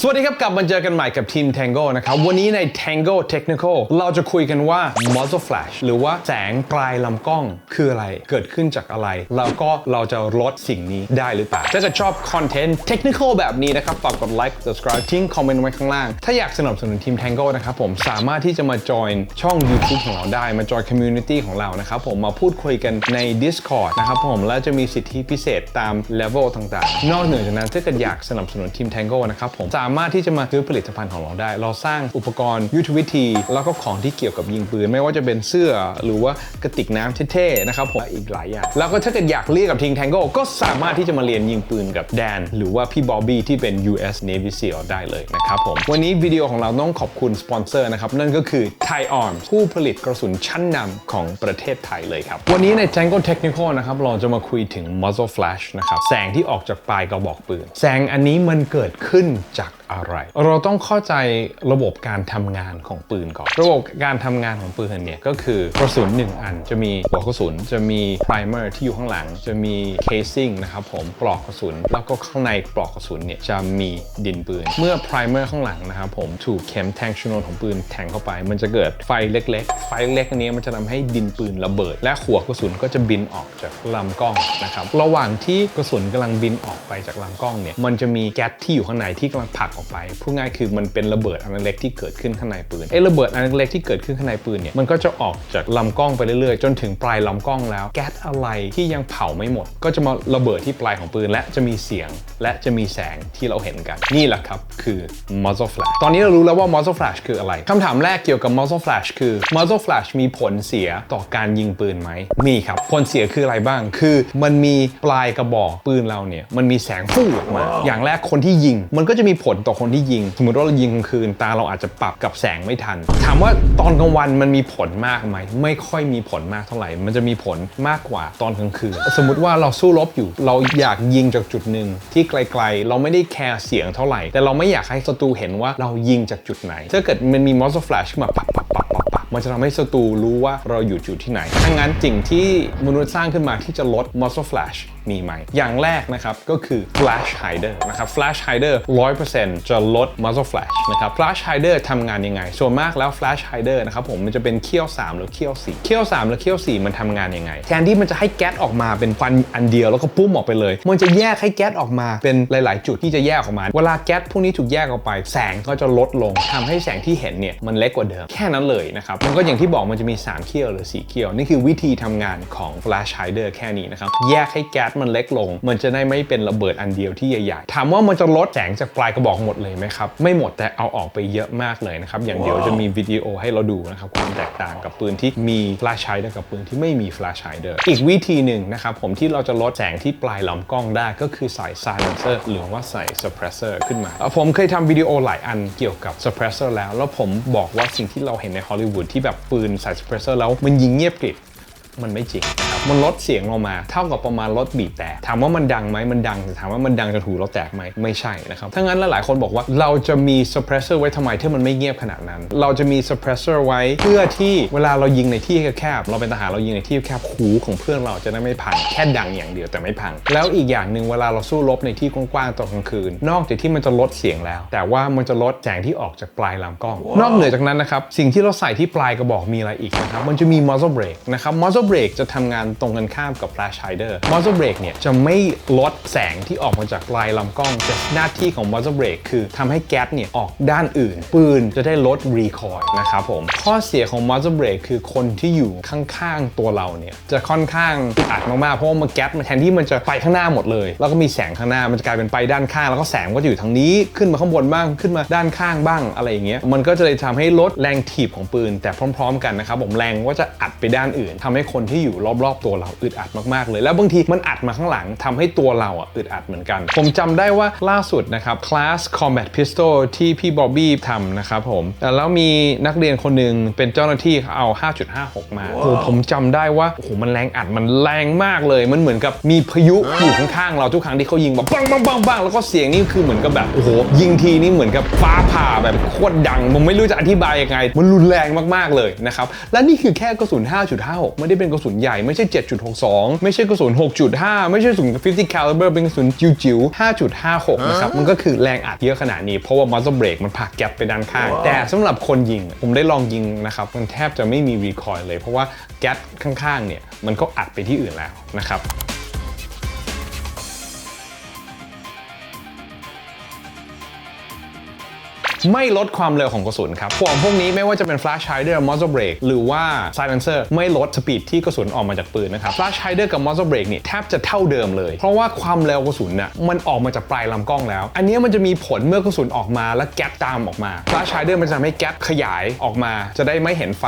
สวัสดีครับ กลับมาเจอกันใหม่กับทีม Tango นะครับ วันนี้ใน Tango Technical เราจะคุยกันว่า muzzle flash หรือว่าแสงปลายลำกล้องคืออะไร เกิดขึ้นจากอะไร แล้วก็เราจะลดสิ่งนี้ได้หรือเปล่า ถ้าจะชอบคอนเทนต์ technical แบบนี้นะครับ ฝากกดไลค์ subscribe ทิ้งคอมเมนต์ไว้ข้างล่าง ถ้าอยากสนับสนุนทีม Tango นะครับผม สามารถที่จะมาจอยช่อง YouTube ของเราได้ มาจอย community ของเรานะครับผม มาพูดคุยกันใน Discord นะครับผม แล้วจะมีสิทธิพิเศษตาม level ต่างๆ นอกเหนือจากนั้นถ้าเกิดอยากสนับสนุนทีม Tango นะครับผมสามารถที่จะมาซื้อผลิตภัณฑ์ของเราได้ เราสร้างอุปกรณ์ยุทธวิธี แล้วก็ของที่เกี่ยวกับยิงปืน ไม่ว่าจะเป็นเสื้อหรือว่ากระติกน้ำเท่ๆนะครับผมอีกหลายอย่าง แล้วก็ถ้าเกิดอยากเรียนกับทีม Tango ก็สามารถที่จะมาเรียนยิงปืนกับแดน หรือว่าพี่บอบบี้ที่เป็น US Navy SEAL ได้เลยนะครับผมวันนี้วิดีโอของเราต้องขอบคุณสปอนเซอร์นะครับนั่นก็คือ Thai Arms ผู้ผลิตกระสุนชั้นนำของประเทศไทยเลยครับวันนี้ใน Tango Technical นะครับเราจะมาคุยถึง muzzle flash นะครับแสงที่ออกจากปลายกระบอกปืน แสงอันนี้มันเกิดขึ้นจากอะไร เราต้องเข้าใจระบบการทำงานของปืนก่อน ระบบการทำงานของปืนเนี่ยก็คือกระสุน 1 อันจะมีหัวกระสุน จะมี primer ที่อยู่ข้างหลัง จะมี casing นะครับผมปลอกกระสุน แล้วก็ข้างในปลอกกระสุนเนี่ยจะมีดินปืน เมื่อ primer ข้างหลังนะครับผมถูกเข็มแทงชนวนของปืนแทงเข้าไป มันจะเกิดไฟเล็ก ๆ ไฟเล็กอันนี้มันจะทำให้ดินปืนระเบิด และหัวกระสุนก็จะบินออกจากลำกล้องนะครับระหว่างที่กระสุนกำลังบินออกไปจากลำกล้องเนี่ยมันจะมีแก๊สที่อยู่ข้างในที่กำลังผลักออกไปพูดง่ายคือมันเป็นระเบิดอันเล็กที่เกิดขึ้นข้างในปืนไอ้ระเบิดอันเล็กที่เกิดขึ้นข้างในปืนเนี่ยมันก็จะออกจากลำกล้องไปเรื่อยๆ จนถึงปลายลำกล้องแล้ว แก๊สอะไรที่ยังเผาไม่หมด ก็จะมาระเบิดที่ปลายของปืนและจะมีเสียง และจะมีแสงที่เราเห็นกัน นี่แหละครับคือ muzzle flash ตอนนี้เรารู้แล้วว่า muzzle flash คืออะไรคำถามแรกเกี่ยวกับ muzzle flash คือ muzzle flash มีผลเสียต่อการยิงปืนไหมมีครับผลเสียคืออะไรบ้าง คือมันมีปลายกระบอกปืนเราเนี่ยมันมีแสงฟู่ออกมา อย่างแรกคนที่ยิง มันก็จะมีผผลต่อคนที่ยิง สมมติว่าเรายิงกลางคืนตาเราอาจจะปรับกับแสงไม่ทัน ถามว่าตอนกลางวันมันมีผลมากไหมไม่ค่อยมีผลมากเท่าไหร่ มันจะมีผลมากกว่าตอนกลางคืน สมมติว่าเราสู้รบอยู่ เราอยากยิงจากจุดหนึ่งที่ไกลๆ เราไม่ได้แคร์เสียงเท่าไหร่ แต่เราไม่อยากให้ศัตรูเห็นว่าเรายิงจากจุดไหน ถ้าเกิดมันมี muzzle flash ขึ้นมาปับปับปับปับปับมันจะทำให้ศัตรูรู้ว่าเราอยู่จุดที่ไหนดังนั้นสิ่งที่มนุษย์สร้างขึ้นมาที่จะลด muzzle flash มีไหม อย่างแรกนะครับก็คือ flash hider นะครับ flash hider 100%จะลด muzzle flash นะครับ flash hider ทำงานยังไง ส่วนมากแล้ว flash hider นะครับผมมันจะเป็นเขี้ยว 3 หรือเขี้ยว 4เขี้ยว 3 หรือเขี้ยว 4 มันทำงานยังไง แทนที่มันจะให้แก๊สออกมาเป็นควันอันเดียวแล้วก็ปุ้มออกไปเลย มันจะแยกให้แก๊สออกมาเป็นหลาย ๆ จุดที่จะแยกออกมา เวลาแก๊สพวกนี้ถูกแยกออกไป แสงก็จะลดลงทำให้แสงที่เห็นเนี่ยมันเล็กกว่าเดิม แค่นั้นเลยนะครับมันก็อย่างที่บอกมันจะมี 3เขี้ยวหรือ 4เขี้ยว นี่คือวิธีทำงานของ flash hider แค่นี้นะครับแยกให้แก๊สมันเล็กลง มันจะได้ไม่เป็นระเบิดอันเดียวที่ใหญ่ๆ ถามว่ามันจะลดแสงจากปลายกระบอกหมดเลยไหมครับ ไม่หมดแต่เอาออกไปเยอะมากเลยนะครับ อย่างเดียวจะมีวิดีโอให้เราดูนะครับความแตกต่างกับปืนที่มี flash hider กับปืนที่ไม่มี flash hider อีกวิธีหนึ่งนะครับผมที่เราจะลดแสงที่ปลายลำกล้องได้ก็คือใส่ silencer หรือว่าใส่ suppressor ขึ้นมาเอ่อผมเคยทำวิดีโอหลายอันเกี่ยวกับ suppressor แล้ว แล้วผมบอกว่าสิ่งที่เราเห็นในฮอลลีวูดที่แบบปืนใส่ suppressor แล้วมันยิงเงียบกริบมันไม่จริงนะครับ มันลดเสียงลงมา เท่ากับประมาณลดบีบแต่ถามว่ามันดังไหมมันดังแต่ถามว่ามันดังจนหูเราแตกไหมไม่ใช่นะครับถ้างั้นแล้วหลายคนบอกว่าเราจะมี suppressor ไว้ทำไมถ้ามันไม่เงียบขนาดนั้น เราจะมี suppressor ไว้เพื่อที่เวลาเรายิงในที่แคบๆเราเป็นทหารเรายิงในที่แคบหูของเพื่อนเราจะได้ไม่พังแค่ดังอย่างเดียวแต่ไม่พัง แล้วอีกอย่างหนึ่งเวลาเราสู้รบในที่กว้างๆตอนกลางคืน นอกจากที่มันจะลดเสียงแล้ว แต่ว่ามันจะลดแสงที่ออกจากปลายลำกล้อง นอกเหนือจากนั้นนะครับสิ่งที่เราใส่ที่ปลายกระบอกมีอะไรอีกนะครับมันจะมี muzzle brake นะครับ muzzle brake จะทำงานตรงกันข้ามกับ flash hider muzzle brake เนี่ยจะไม่ลดแสงที่ออกมาจากปลายลำกล้อง แต่หน้าที่ของ muzzle brake คือทำให้แก๊สเนี่ยออกด้านอื่น ปืนจะได้ลด recoil นะครับผม ข้อเสียของ muzzle brake คือคนที่อยู่ข้างๆตัวเราเนี่ยจะค่อนข้างอัดมากๆ เพราะว่ามันแก๊สมันแทนที่มันจะไปข้างหน้าหมดเลย แล้วก็มีแสงข้างหน้ามันจะกลายเป็นไปด้านข้าง แล้วก็แสงก็จะอยู่ทางนี้ขึ้นมาข้างบนบ้างขึ้นมาด้านข้างบ้างอะไรอย่างเงี้ยมันก็จะเลยทำให้ลดแรงถีบของปืน แต่พร้อม ๆ กันนะครับผมแรงก็จะอัดไปด้านอื่นทำให้คนที่อยู่รอบๆตัวเราอึดอัดมากๆเลย แล้วบางทีมันอัดมาข้างหลังทำให้ตัวเราอะอึดอัดเหมือนกัน ผมจำได้ว่าล่าสุดนะครับคลาส combat pistol ที่พี่บอบบี้ทำนะครับผมแล้วมีนักเรียนคนหนึ่งเป็นเจ้าหน้าที่เขาเอา 5.56 มาโอ้โหผมจำได้ว่าโอ้โหมันแรงอัดมันแรงมากเลย มันเหมือนกับมีพายุอยู่ข้างๆเราทุกครั้งที่เขายิงแบบปังปังปังปังแล้วก็เสียงนี่คือเหมือนกับแบบโอ้โหยิงทีนี่เหมือนกับฟ้าผ่าแบบโคตรดัง ผมไม่รู้จะอธิบายยังไง มันรุนแรงมากๆเลยนะครับและนี่คือแค่กระสุน 5.56 ไม่ได้เป็นกระสุนใหญ่ไม่ใช่7.62 ไม่ใช่กระสุน 6.5 ไม่ใช่กระสุน50 caliber เป็นกระสุนจิ๋วๆ5.56 นะครับ มันก็คือแรงอัดเยอะขนาดนี้ เพราะว่า muzzle brake มันผลักแก๊ปไปด้านข้าง แต่สำหรับคนยิง ผมได้ลองยิงนะครับ มันแทบจะไม่มี recoil เลย เพราะว่าแก๊สข้างๆ เนี่ย มันก็อัดไปที่อื่นแล้วนะครับ ไม่ลดความเร็วของกระสุนครับพวกพวกนี้ไม่ว่าจะเป็น flash hider muzzle brake หรือว่า silencer ไม่ลดสปีดที่กระสุนออกมาจากปืนนะครับ flash hider กับ muzzle brake นี่แทบจะเท่าเดิมเลย เพราะว่าความเร็วกระสุนน่ะมันออกมาจากปลายลำกล้องแล้ว อันนี้มันจะมีผลเมื่อกระสุนออกมาและแก๊สตามออกมา flash hider มันจะทำให้แก๊สขยายออกมา จะได้ไม่เห็นไฟ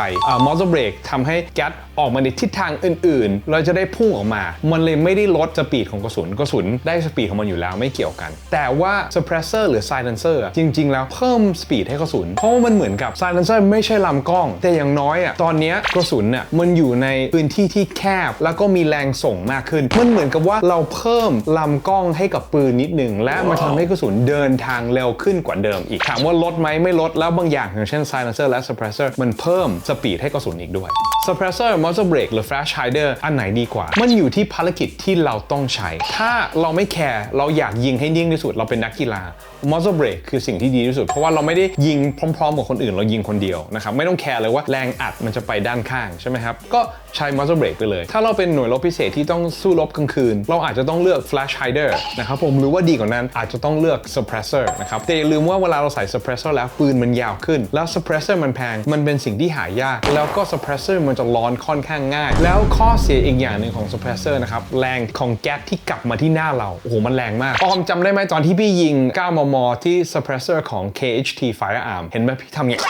muzzle brake ทำให้แก๊สออกมาในทิศทางอื่นๆ เราจะได้พุ่งออกมา มันเลยไม่ได้ลดสปีดของกระสุนกระสุนได้สปีดของมันอยู่แล้วไม่เกี่ยวกัน แต่ว่า suppressor หรือ silencer จริง ๆ แล้วเพิ่มสปีดให้กระสุน เพราะว่ามันเหมือนกับ silencer ไม่ใช่ลำกล้อง แต่อย่างน้อยอะตอนนี้กระสุนน่ะมันอยู่ในพื้นที่ที่แคบ แล้วก็มีแรงส่งมากขึ้น มันเหมือนกับว่าเราเพิ่มลำกล้องให้กับปืนนิดหนึ่งและมันทำให้กระสุนเดินทางเร็วขึ้นกว่าเดิมอีกถามว่าลดไหมไม่ลดแล้วบางอย่างอย่างเช่น silencer และ suppressor มันเพิ่มสปีดให้กระสุนอีกด้วย suppressor muzzle brake หรือ flash hider อันไหนดีกว่า มันอยู่ที่ภารกิจที่เราต้องใช้ ถ้าเราไม่แคร์เราอยากยิงให้นิ่งที่สุดเราเป็นนักกีฬา muzzle brake คือสิ่งที่ดีที่สุดเพราะว่าเราไม่ได้ยิงพร้อมๆกับคนอื่นเรายิงคนเดียวนะครับไม่ต้องแคร์เลยว่าแรงอัดมันจะไปด้านข้างใช่ไหมครับก็ใช้ muzzle brake ไปเลย ถ้าเราเป็นหน่วยรบพิเศษที่ต้องสู้รบกลางคืน เราอาจจะต้องเลือก flash hider นะครับผมหรือว่าดีกว่านั้นอาจจะต้องเลือก suppressor นะครับแต่อย่าลืมว่าเวลาเราใส่ suppressor แล้วปืนมันยาวขึ้น แล้ว suppressor มันแพงมันเป็นสิ่งที่หายาก แล้วก็ suppressor มันจะร้อนค่อนข้างง่าย แล้วข้อเสียอีกอย่างหนึ่งของ suppressor นะครับแรงของแก๊สที่กลับมาที่หน้าเราโอ้โหมันแรงมากออมจำได้ไหมตอนที่พี่ยิง 9 มม ที่ suppressor ของ HT firearm เห็นไหมพี่ทำอย่างเงี้ย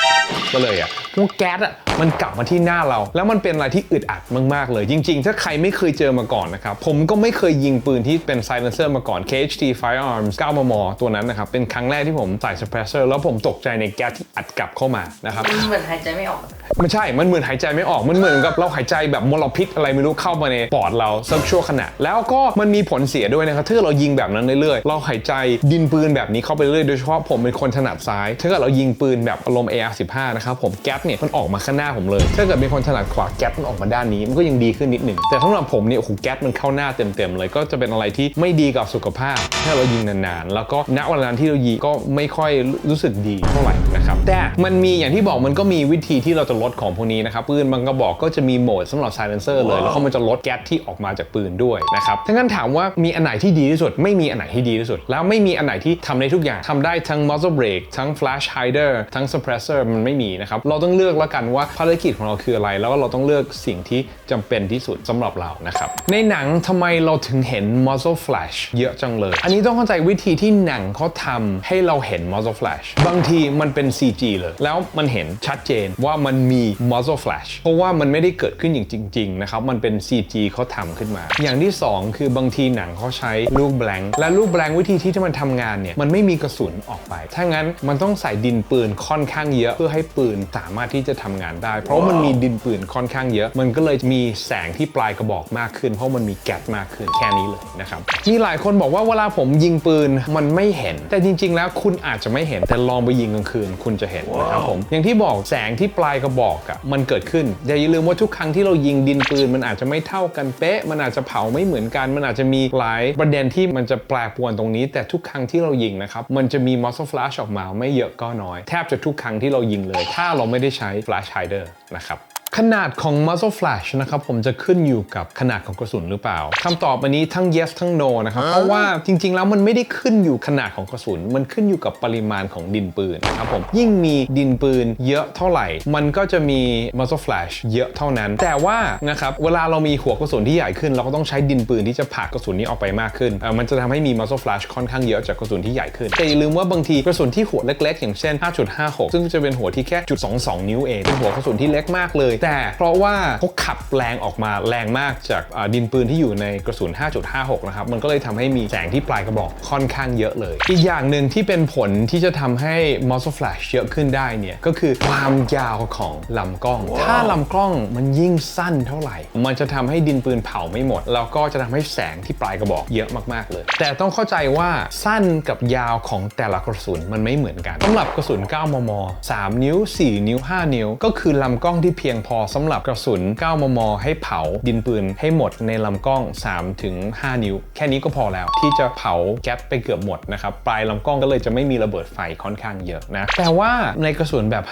ก็เลยอะ พวกแก๊สอะมันกลับมาที่หน้าเรา แล้วมันเป็นอะไรที่อึดอัดมาก ๆ เลย จริง ๆ ถ้าใครไม่เคยเจอมาก่อนนะครับ ผมก็ไม่เคยยิงปืนที่เป็น silencer มาก่อน KHT firearms 9 มม ตัวนั้นนะครับ เป็นครั้งแรกที่ผมใส่ suppressor แล้วผมตกใจในแก๊สที่อัดกลับเข้ามานะครับ มันเหมือนหายใจไม่ออกไม่ใช่ มันเหมือนหายใจไม่ออก มันเหมือนกับเราหายใจแบบมลพิษอะไรไม่รู้เข้ามาในปอดเราสักชั่วขณะ แล้วก็มันมีผลเสียด้วยนะครับ ถ้าเกิดเรายิงแบบนั้นเรื่อยๆ เราหายใจดินปืนแบบนี้เข้าไปเรื่อยๆโดยเฉพาะผมเป็นคนถนัดซ้าย ถ้าเกิดเรายิงปืนแบบอารมณ์ AR15 นะครับผมแก๊สเนี่ยมันออกมาข้างหน้าผมเลย ถ้าเกิดเป็นคนถนัดขวาแก๊สมันออกมาด้านนี้มันก็ยังดีขึ้นนิดหนึ่งแต่สำหรับผมเนี่ยโอ้โหแก๊สมันเข้าหน้าเต็มๆเลยก็จะเป็นอะไรที่ไม่ดีกับสุขภาพ ถ้าเรายิงนานๆ แล้วก็ณวันนั้นที่เรายิงก็ไม่ค่อยรู้สึกดีเท่าไหร่นะครับแต่มันมีอย่างที่บอกมันก็มีวิธีที่เราจะลดของพวกนี้นะครับปืนบางกระบอกก็จะมีโหมดสำหรับ silencer เลยแล้วก็มันจะลดแก๊สที่ออกมาจากปืนด้วยนะครับถ้างั้นถามว่ามีอันไหนที่ดีที่สุด ไม่มีอันไหนที่ดีที่สุด แล้วไม่มีอันไหนที่ทำได้ทุกอย่างทำได้ทั้ง muzzle brake ทั้ง flash hider ทั้ง suppressor มันไม่มีนะครับเราต้องเลือกแล้วกันว่าภารกิจของเราคืออะไร แล้วก็เราต้องเลือกสิ่งที่จำเป็นที่สุดสำหรับเรานะครับในหนังทำไมเราถึงเห็น muzzle flash เยอะจังเลย อันนี้ต้องเข้าใจวิธีที่หนังเขาทำให้เราเห็น muzzle flash บางทีมันเป็น CG เลย แล้วมันเห็นชัดเจนว่ามันมี muzzle flash เพราะว่ามันไม่ได้เกิดขึ้นอย่างจริง ๆ นะครับ มันเป็น CG เขาทำขึ้นมา อย่างที่ 2 คือบางทีหนังเขาใช้ลูกแบงค์และลูกแบงค์วิธีที่มันทำงานเนี่ยมันไม่มีกระสุนออกไป ถ้างั้นมันต้องใส่ดินปืนค่อนข้างเยอะเพื่อให้ปืนสามารถที่จะทำงานได้ เพราะว่ามันมีดินปืนค่อนข้างเยอะ มันก็เลยมีแสงที่ปลายกระบอกมากขึ้น เพราะมันมีแก๊สมากขึ้นแค่นี้เลยนะครับมีหลายคนบอกว่าเวลาผมยิงปืนมันไม่เห็น แต่จริง ๆ แล้วคุณอาจจะไม่เห็นแต่ลองไปยิงกลางคืน คุณจะเห็นนะครับผมอย่างที่บอกแสงที่ปลายกระบอกอะมันเกิดขึ้นแต่อย่าลืมว่าทุกครั้งที่เรายิงดินปืน มันอาจจะไม่เท่ากันเป๊ะ มันอาจจะเผาไม่เหมือนกัน มันอาจจะมีหลายประเด็นที่มันจะแปรปรวนตรงนี้ แต่ทุกครั้งที่เรายิงนะครับมันจะมี muzzle flash ออกมาไม่เยอะก็น้อยแทบจะทุกครั้งที่เรายิงเลย ถ้าเราไม่ได้ใช้ flash hider นะครับ ขนาดของ muzzle flash นะครับผมจะขึ้นอยู่กับขนาดของกระสุนหรือเปล่าคำตอบอันนี้ทั้ง yes ทั้ง no นะครับ เพราะว่าจริง ๆ แล้วมันไม่ได้ขึ้นอยู่ขนาดของกระสุน มันขึ้นอยู่กับปริมาณของดินปืนนะครับผมยิ่งมีดินปืนเยอะเท่าไหร่ มันก็จะมี muzzle flash เยอะเท่านั้น แต่ว่านะครับเวลาเรามีหัวกระสุนที่ใหญ่ขึ้น เราก็ต้องใช้ดินปืนที่จะผลักกระสุนนี้ออกไปมากขึ้นเอ่อมันจะทำให้มี muzzle flash ค่อนข้างเยอะจากกระสุนที่ใหญ่ขึ้นแต่อย่าลืมว่าบางทีกระสุนที่หัวเล็ก ๆ อย่างเช่น 5.56 ซึ่งจะเป็นหัวที่แค่จุด22นิ้วเองเป็นหัวกระสุนที่เล็กมากเลยแต่เพราะว่าเขาขับแรงออกมาแรงมากจากอ่าดินปืนที่อยู่ในกระสุน 5.56 นะครับ มันก็เลยทำให้มีแสงที่ปลายกระบอกค่อนข้างเยอะเลย อีกอย่างหนึ่งที่เป็นผลที่จะทำให้ muzzle flash เยอะขึ้นได้เนี่ย ก็คือความยาวของลำกล้องถ้าลำกล้องมันยิ่งสั้นเท่าไหร่ มันจะทำให้ดินปืนเผาไม่หมด แล้วก็จะทำให้แสงที่ปลายกระบอกเยอะมากๆเลย แต่ต้องเข้าใจว่าสั้นกับยาวของแต่ละกระสุนมันไม่เหมือนกันสำหรับกระสุน 9 มม 3 นิ้ว 4 นิ้ว 5 นิ้ว ก็คือลำกล้องที่เพียงพพอสำหรับกระสุน 9 มม ให้เผาดินปืนให้หมดในลำกล้อง3ถึง5นิ้ว แค่นี้ก็พอแล้วที่จะเผาแก๊สไปเกือบหมดนะครับ ปลายลำกล้องก็เลยจะไม่มีระเบิดไฟค่อนข้างเยอะนะ แต่ว่าในกระสุนแบบ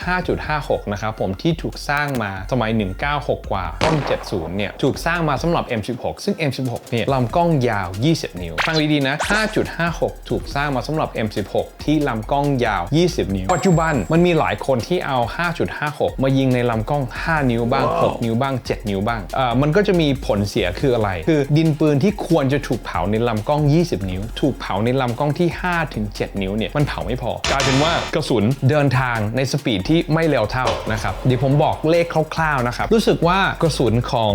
5.56 นะครับผมที่ถูกสร้างมาสมัย 196 กว่าต้น70 เนี่ย ถูกสร้างมาสำหรับ M16 ซึ่ง M16 เนี่ยลำกล้องยาว 20 นิ้ว ฟังดีๆนะ 5.56 ถูกสร้างมาสำหรับ M16 ที่ลำกล้องยาว 20 นิ้ว ปัจจุบันมันมีหลายคนที่เอา 5.56 มายิงในลำกล้อง 5นิ้วบ้าง 6 นิ้วบ้าง 7 นิ้วบ้างเอ่อมันก็จะมีผลเสียคืออะไร คือดินปืนที่ควรจะถูกเผาในลำกล้อง 20 นิ้ว ถูกเผาในลำกล้องที่5ถึง7นิ้วเนี่ยมันเผาไม่พอกลายเป็นว่ากระสุนเดินทางในสปีดที่ไม่เร็วเท่านะครับเดี๋ยวผมบอกเลขคร่าวๆนะครับรู้สึกว่ากระสุนของ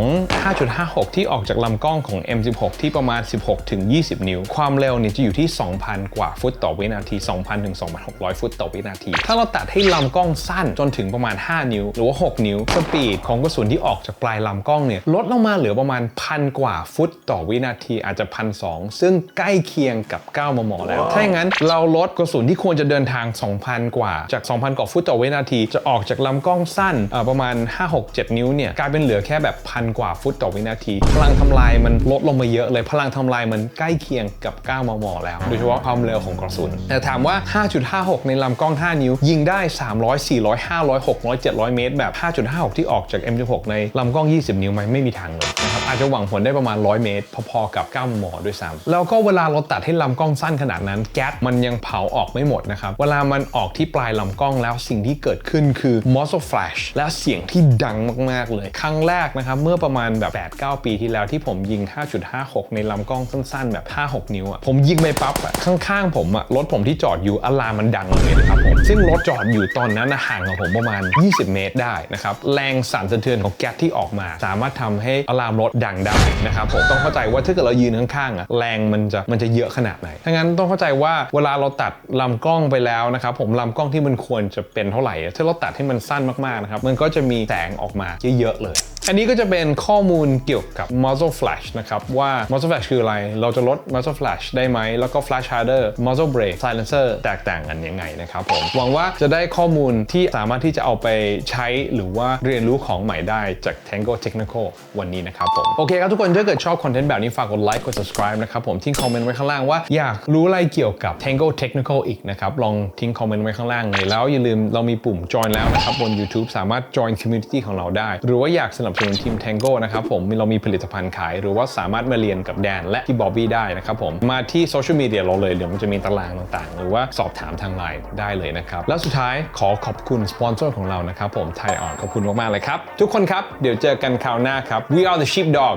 5.56 ที่ออกจากลำกล้องของ M16 ที่ประมาณ 16ถึง20 นิ้ว ความเร็วเนี่ยจะอยู่ที่ 2,000 กว่าฟุตต่อวินาที 2,000ถึง2,600 ฟุตต่อวินาที ถ้าเราตัดให้ลำกล้องสั้นจนถึงประมาณ 5 นิ้ว หรือว่า 6 นิ้วสปีดของกระสุนที่ออกจากปลายลำกล้องเนี่ยลดลงมาเหลือประมาณพันกว่าฟุตต่อวินาทีอาจจะพันสซึ่งใกล้เคียงกับ 9 มม แล้ว ถ้าอย่างนั้นเราลดกระสุนที่ควรจะเดินทาง 2,000 กว่า จาก 2,000 กว่าฟุตต่อวินาที จะออกจากลำกล้องสั้นเอ่อประมาณ 5 6 7 นิ้วเนี่ยกลายเป็นเหลือแค่แบบพันกว่าฟุตต่อวินาที พลังทำลายมันลดลงมาเยอะเลย พลังทำลายมันใกล้เคียงกับ 9 มม แล้ว โดยเฉพาะความเร็วของกระสุน แต่ถามว่า 5.56 ในลำกล้อง 5 นิ้ว ยิงได้ 300 400 500 600 700 เมตรแบบ 5.56 ที่ออกจาก M16 ในลำกล้อง 20 นิ้วไหมไม่มีทางเลยนะครับอาจจะหวังผลได้ประมาณ 100 เมตร พอๆกับ9มมด้วยซ้ำแล้วก็เวลาเราตัดให้ลำกล้องสั้นขนาดนั้นแก๊สมันยังเผาออกไม่หมดนะครับเวลามันออกที่ปลายลำกล้องแล้วสิ่งที่เกิดขึ้นคือ muzzle flash และเสียงที่ดังมากๆเลย ครั้งแรกนะครับเมื่อประมาณแบบ 8-9 ปีที่แล้วที่ผมยิง 5.56 ในลำกล้องสั้นๆ แบบ 5-6 นิ้วอะผมยิงไปปั๊บอะข้างๆ ผมอะรถผมที่จอดอยู่อะลามันดังเลยนะครับผมซึ่งรถจอดอยู่ตอนนั้นห่างกับผมประมาณ 20 เมตรได้นะครับแรงสั่นสะเทือนของแก๊สที่ออกมา สามารถทำให้อะลามรถดังได้นะครับผมต้องเข้าใจว่าถ้าเกิดเรายืนข้างๆอะแรงมันจะมันจะเยอะขนาดไหนถ้างั้นต้องเข้าใจว่าเวลาเราตัดลำกล้องไปแล้วนะครับผมลำกล้องที่มันควรจะเป็นเท่าไหร่อะถ้าเราตัดให้มันสั้นมากๆนะครับมันก็จะมีแสงออกมาเยอะๆเลย อันนี้ก็จะเป็นข้อมูลเกี่ยวกับ muzzle flash นะครับว่า muzzle flash คืออะไร เราจะลด muzzle flash ได้ไหม แล้วก็ flash harder muzzle brake silencer แตกต่างกันยังไงนะครับผม หวังว่าจะได้ข้อมูลที่สามารถที่จะเอาไปใช้หรือว่าเรียนรู้ของใหม่ได้จาก Tango Technical วันนี้นะครับผม โอเคครับทุกคนถ้าเกิดชอบคอนเทนต์แบบนี้ฝากกดไลค์กด subscribe นะครับผมทิ้งคอมเมนต์ไว้ข้างล่างว่าอยากรู้อะไรเกี่ยวกับ Tango Technical อีกนะครับลองทิ้งคอมเมนต์ไว้ข้างล่างเลยแล้วอย่าลืมเรามีปุ่ม join แล้วนะครับบน YouTube สามารถ join community ของเราได้ หรือว่าอยากสนับสนุนทีม Tango นะครับผมเรามีผลิตภัณฑ์ขาย หรือว่าสามารถมาเรียนกับแดนและที่บอบบี้ได้นะครับผมมาที่โซเชียลมีเดียเราเลยเดี๋ยวมันจะมีตารางต่างๆ หรือว่าสอบถามทางไลน์ได้เลยนะครับแล้วสุดท้ายขอขอบคุณสปอนเซอร์ของเรานะครับผมไทยออนขอบคุณมากๆเลยครับ ทุกคนครับเดี๋ยวเจอกันคราวหน้าครับ We are the sheepdog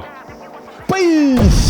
Peace